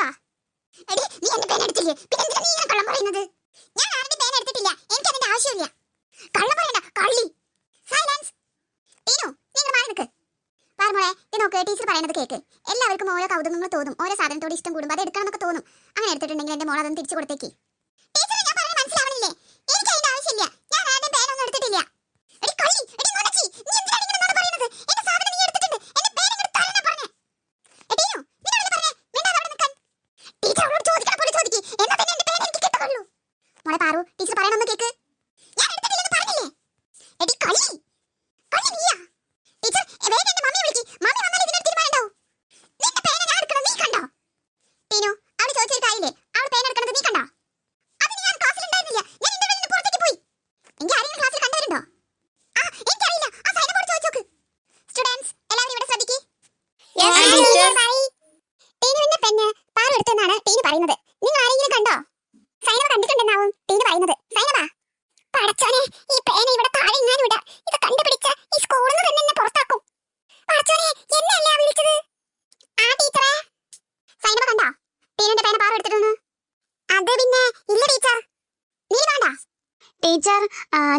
വാ. എടി നീ എന്റെ പേന എടുത്തില്ലേ? നീ ഞാൻ പേന എടുത്തിട്ടില്ല. എനിക്ക് പറയണ്ട കള്ളി സൈലൻസ് മാറി ടീച്ചർ കേക്ക്. എല്ലാവർക്കും ഓരോ കൗതുകങ്ങൾ തോന്നും ഓരോ സാധനത്തോട് ഇഷ്ടം കൂടുമ്പോൾ അത് എടുക്കണം തോന്നും. അങ്ങനെ എടുത്തിട്ടുണ്ടെങ്കിൽ എന്റെ മോൾ തിരിച്ചു കൊടുത്തേക്ക് ടീച്ചർ ഞാൻ പറയുന്നത് മനസ്സിലാവണില്ലേ എനിക്ക് അതിന്റെ ആവശ്യമില്ല ഞാൻ ആരുടെ പേന ഒന്നും എടുത്തിട്ടില്ല എടി കള്ളി എടി നുണച്ചി നീ എന്തിനാണ് ഇങ്ങനെ നുണ പറയുന്നത് എന്റെ സാധനം നീ എടുത്തിട്ടുണ്ട് എന്റെ പേന ഇങ്ങട് തരാനാ പറഞ്ഞേ എടീനു നിന്നോട് പറഞ്ഞേ മിണ്ടാതെ അവിടെ നിൽക്കാൻ ടീച്ചർ അവളോട് ചോദിക്കണം പോലെ ചോദിക്ക് എന്നാ തന്നെ എന്റെ പേന എനിക്ക് കിട്ടുള്ളൂ മോളെ പാറു ടീച്ചർ പറയണമെന്ന് കേക്ക്. ഞാൻ എടുത്തിട്ടില്ലെന്ന് പറഞ്ഞില്ലേ? എടി കളി. കളി നീയാ. ടീച്ചർ വേഗം എന്റെ മമ്മിയെ വിളിക്ക്. മമ്മി വന്നാൽ ഇതിനൊരു തീരുമാനം ഉണ്ടാവും നിന്റെ പേന ഞാൻ എടുക്കണം? നീ കണ്ടോ? ടീനു അവൾ ചോദിച്ചൊരു കാര്യമില്ലേ? അവൾ പേന എടുക്കണത് നീ കണ്ടോ? അതിന് ഞാൻ ക്ലാസ്സിൽ ഉണ്ടായിരുന്നില്ല. ഞാൻ ഇന്റർവെല്ലിന് പുറത്തേക്ക് പോയി. എങ്കിൽ ആരെങ്കിലും ക്ലാസ്സിൽ കണ്ടവരുണ്ടോ? ആ എനിക്കറിയില്ല. ആ സൈന ബോർഡ് ചോദിച്ചോക്ക് സ്റ്റുഡൻസ് എല്ലാവരും ഇവിടെ ശ്രദ്ധിക്ക്. Yes, teacher. ടീനുവിന്റെ പെണ്ണ്. പാറു എടുത്തെന്നാണ് ടീന് പറയുന്നത് നിങ്ങൾ ആരെങ്കിലും കണ്ടോ സൈനവ കണ്ടിട്ടുണ്ടെന്നാവും ടീന് പറയുന്നത് സൈനവ പടച്ചോനെ ഈ പേന ഇവിടെ താഴെ ഇങ്ങാനും ഇടാ ഇത് കണ്ടുപിടിച്ച ഈ സ്കൂളിൽ നിന്ന് തന്നെ എന്നെ പുറത്താക്കും പടച്ചോനെ എന്നല്ല വിളിച്ചത് ആ ടീച്ചറെ സൈനവ കണ്ടോ ടീനുന്റെ പേന പാറു എടുത്തിട്ടൊന്ന് അത് പിന്നെ ഇല്ല ടീച്ചർ നീ വേണ്ട ടീച്ചർ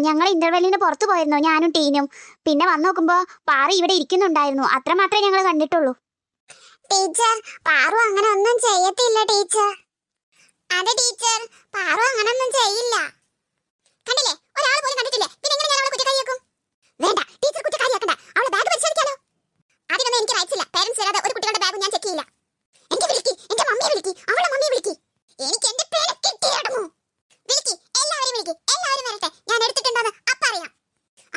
ഞങ്ങൾ ഇന്റർവെല്ലിന് പുറത്തു പോയിരുന്നു ഞാനും ടീനും. പിന്നെ വന്നു നോക്കുമ്പോ പാറു ഇവിടെ ഇരിക്കുന്നുണ്ടായിരുന്നു. അത്ര മാത്രമേ ഞങ്ങൾ കണ്ടിട്ടുള്ളൂ. ടീച്ചർ പാറു അങ്ങനെ ഒന്നും ചെയ്യത്തില്ല ടീച്ചർ. അതെ ടീച്ചർ പാറു അങ്ങനെ ഒന്നും ചെയ്യില്ല. കണ്ടില്ലേ? ഒരാൾ പോലും കണ്ടിട്ടില്ലേ? പിന്നെ എങ്ങനെ ഞാൻ അവളെ കുറ്റക്കാരിയാക്കും? വേണ്ട ടീച്ചർ കുറ്റക്കാരിയാക്കണ്ട. അവളെ ബാഗ് പരിശോധിക്കാലോ അതിനൊന്നും എനിക്ക് റൈറ്റ്സ് പേരൻസ് വരാതെ ഒരു കുട്ടികളുടെ ബാഗ് ഞാൻ ചെക്ക് ചെയ്യില്ല. എന്റെ വിളിക്ക് എന്റെ മമ്മിയെ വിളിക്ക്. അവളെ മമ്മിയെ വിളിക്ക് എനിക്ക് എന്റെ പേന കിട്ടിയടമോ വിളിക്ക് എല്ലാവരെയും വിളിക്ക് എല്ലാവരും വരട്ടെ ഞാൻ എടുത്തിട്ടുണ്ടെന്ന് അപ്പ അറിയാം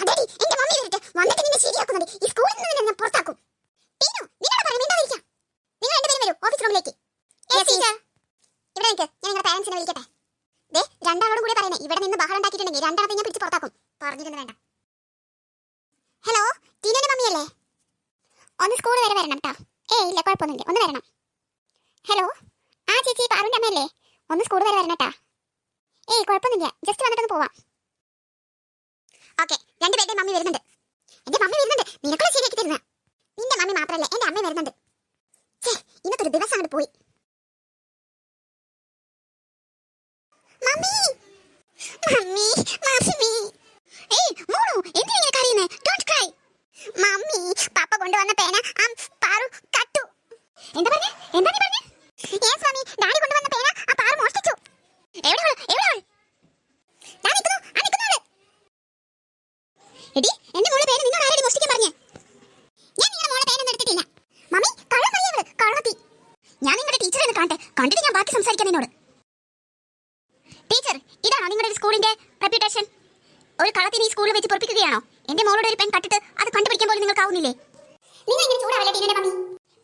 അതെടി എന്റെ മമ്മി വരട്ടെ നിന്നെ ശരിയാക്കുന്നത് ഈ സ്കൂളിൽ നിന്ന് ഞാൻ പുറത്താക്കും. ടീനു നിന്നോട് പറഞ്ഞു മിണ്ടാതിരിക്കാം. നിങ്ങൾ രണ്ടുപേരും വരൂ ഓഫീസ് റൂമിലേക്ക് ഇവിടെ നിൽക്ക്. ഞാൻ നിങ്ങളുടെ പാരന്റ്സിനെ വിളിക്കട്ടെ. ദേ രണ്ടാളോടും കൂടി പറയുന്നത് ഇവിടെ നിന്ന് ബഹളം ഉണ്ടാക്കിയിട്ടുണ്ടെങ്കിൽ രണ്ടാളത്തെ ഞാൻ പിടിച്ച് പുറത്താക്കും. പറഞ്ഞിരുന്നു വേണ്ട. ഹലോ ടീനയുടെ മമ്മിയല്ലേ? ഒന്ന് സ്കൂൾ വരെ വരണം കേട്ടോ ഏയ് ഇല്ല കുഴപ്പമൊന്നുമില്ല. ഒന്ന് വരണം. ഹലോ ആ ചേച്ചി പാറുവിന്റെ അമ്മയല്ലേ? ഒന്ന് സ്കൂൾ വരെ വരണം കേട്ടാ ഏയ് കുഴപ്പമൊന്നുമില്ല. ജസ്റ്റ് വന്നിട്ടൊന്ന് പോവാം. ഓക്കെ രണ്ടുപേരുടെ മമ്മി വരുന്നുണ്ട്. എന്റെ മമ്മി വരുന്നുണ്ട്. നിനക്കുള്ള ശരിയാക്കി തരുന്ന. നിന്റെ മമ്മി മാത്രമല്ല എന്റെ അമ്മ വരുന്നുണ്ട്. ഛേ, ഇന്നത്തെ ദിവസം അങ്ങോട്ട് പോയി. മമ്മി! Mummy mummy! ഏയ് മോളു എന്തിനാ ഇങ്ങനെ കരയുന്നേ? ഡോണ്ട് ക്രൈ മമ്മി പാപ്പ കൊണ്ടുവന്ന പേന ആം പാറു കട്ടു എന്താ പറഞ്ഞേ എന്താ നീ പറഞ്ഞേ യെസ് മമ്മി ഡാഡി കൊണ്ടുവന്ന പേന ആ പാറു മോഷ്ടിച്ചു എവിടെ അവൾ എവിടെ അവൾ ദാ നിൽക്കുന്നു ആ നിൽക്കുന്നവൾ എടി എന്റെ മോളെ പേന നിന്നോട് ആരടി മോഷ്ടിക്കാൻ പറഞ്ഞേ ഞാൻ നിങ്ങളുടെ മോളെ പേനൊന്നും എടുത്തിട്ടില്ല മമ്മി കള്ളം പറയവൾ കള്ളത്തി ഞാൻ നിങ്ങളുടെ ടീച്ചറെ ഒന്ന് കാണട്ടെ കണ്ടിട്ട് ഞാൻ ബാക്കി സംസാരിക്കാം നിന്നോട്. ടീച്ചർ ഇതാണോ നിങ്ങളുടെ സ്കൂളിന്റെ റെപ്യൂട്ടേഷൻ ഒരു കളത്തിന് ഈ സ്കൂളിൽ വെച്ച് പൊറപ്പിക്കുകയാണോ? എന്റെ മോളോട് ഒരു പെൺ കട്ടിട്ട് അത് കണ്ടുപിടിക്കാൻ പോലും നിങ്ങൾക്കാവുന്നില്ലേ നിങ്ങൾ ഇങ്ങനെ ചൂടാവല്ലേ ടീനയുടെ മമ്മി?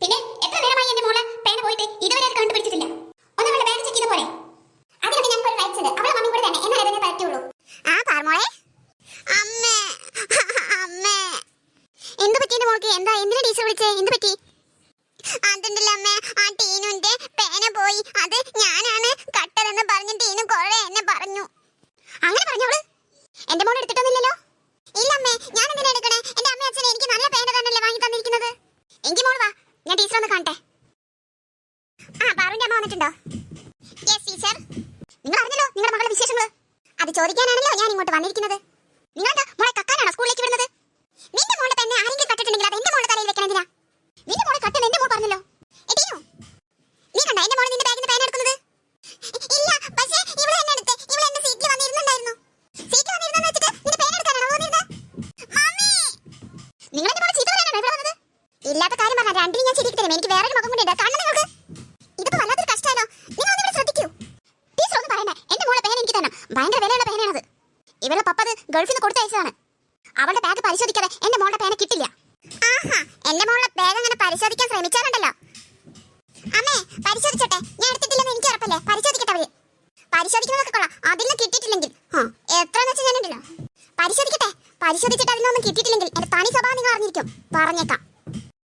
പിന്നെ എത്ര നേരമായി എന്റെ മോളെ പേന പോയിട്ട് ഇതുവരെ അത് കണ്ടുപിടിച്ചിട്ടില്ല? ഒന്ന് അവളുടെ ബാഗ് ചെക്ക് ചെയ്ത പോലെ. അതിനൊക്കെ ഞാൻ റൈറ്റ്സ് ഉണ്ട് അവളെ മമ്മി കൂടെ തന്നെ എന്നാലേ അതിനെ പറ്റുള്ളൂ ആ പാർമോളെ അമ്മേ. അമ്മേ. എന്ത് പറ്റി എന്റെ മോൾക്ക്? എന്താ എന്തിനാ ടീച്ചർ വിളിച്ചേ? എന്ത് പറ്റി? അതുണ്ടല്ലോ അമ്മേ ആ ടീനുന്റെ പോയി. അത് ഞാനാണ്. കട്ടതെന്ന് പറഞ്ഞ് ടീനു കൊറേ എന്നെ പറഞ്ഞു. അങ്ങനെ പറഞ്ഞോൾ എന്റെ മോൾ എടുത്തിട്ടൊന്നുമില്ലല്ലോ? ഇല്ല അമ്മേ ഞാൻ എന്തിനാ എടുക്കണേ? എന്റെ അമ്മ അച്ഛനെ എനിക്ക് നല്ല പേന തന്നല്ലേ വാങ്ങി തന്നിരിക്കുന്നത്. എങ്കിൽ മോൾ വാ ഞാൻ ടീച്ചർ ഒന്ന് കാണട്ടെ. ആ പാറുന്റെ അമ്മ വന്നിട്ടുണ്ടോ? യെസ് ടീച്ചർ നിങ്ങൾ അറിഞ്ഞല്ലോ നിങ്ങളുടെ മകളുടെ വിശേഷങ്ങൾ അത് ചോദിക്കാനാണല്ലോ ഞാൻ ഇങ്ങോട്ട് വന്നിരിക്കുന്നത്. നിങ്ങൾ എന്താ മോളെ കക്കാനാണോ സ്കൂളിലേക്ക് വിടുന്നത്? നിന്റെ മോളെ തന്നെ ആരെങ്കിലും കട്ടിട്ടുണ്ടെങ്കിൽ അത് എന്റെ മോളുടെ തലയിൽ വെക്കണം എന്തിനാ? നിന്റെ മോളെ കട്ടൻ എന്റെ രണ്ടിനും ഞാൻ ശരിയാക്കി തരും. എനിക്ക് വേറൊരു മുഖം കൊണ്ട് ഇടാം. കാണണം നിങ്ങൾക്ക്? ഇതിപ്പോ വല്ലാത്തൊരു കഷ്ടമാണോ നിങ്ങൾ ഒന്ന് ഇവിടെ ശ്രദ്ധിക്കൂ. ടീച്ചർ ഒന്ന് പറയണ്ട. എന്റെ മോളെ പേന എനിക്ക് തരണം. ഭയങ്കര വിലയുള്ള പേനയാണത് ഇവരുടെ പപ്പത് ഗൾഫിൽ നിന്ന് കൊടുത്തയച്ചതാണ് അവളുടെ ബാഗ് പരിശോധിക്കാതെ എന്റെ മോളുടെ പേന കിട്ടില്ല. ആഹാ എന്റെ മോളുടെ ബാഗ് അങ്ങനെ പരിശോധിക്കാൻ ശ്രമിച്ചാലുണ്ടല്ലോ. അമ്മേ പരിശോധിച്ചോട്ടെ. ഞാൻ എടുത്തിട്ടില്ലെന്ന് എനിക്ക് ഉറപ്പല്ലേ? പരിശോധിക്കട്ടെ അവർ. പരിശോധിക്കുന്നതൊക്കെ കൊള്ളാം. അതിൽ കിട്ടിയിട്ടില്ലെങ്കിൽ. എത്ര എന്ന് വെച്ചാൽ ഞാനുണ്ടല്ലോ. പരിശോധിക്കട്ടെ. പരിശോധിച്ചിട്ട് അതിനൊന്നും കിട്ടിയിട്ടില്ലെങ്കിൽ എന്റെ തനി സ്വഭാവം നിങ്ങൾ അറിഞ്ഞിരിക്കും. പറഞ്ഞേക്കാം.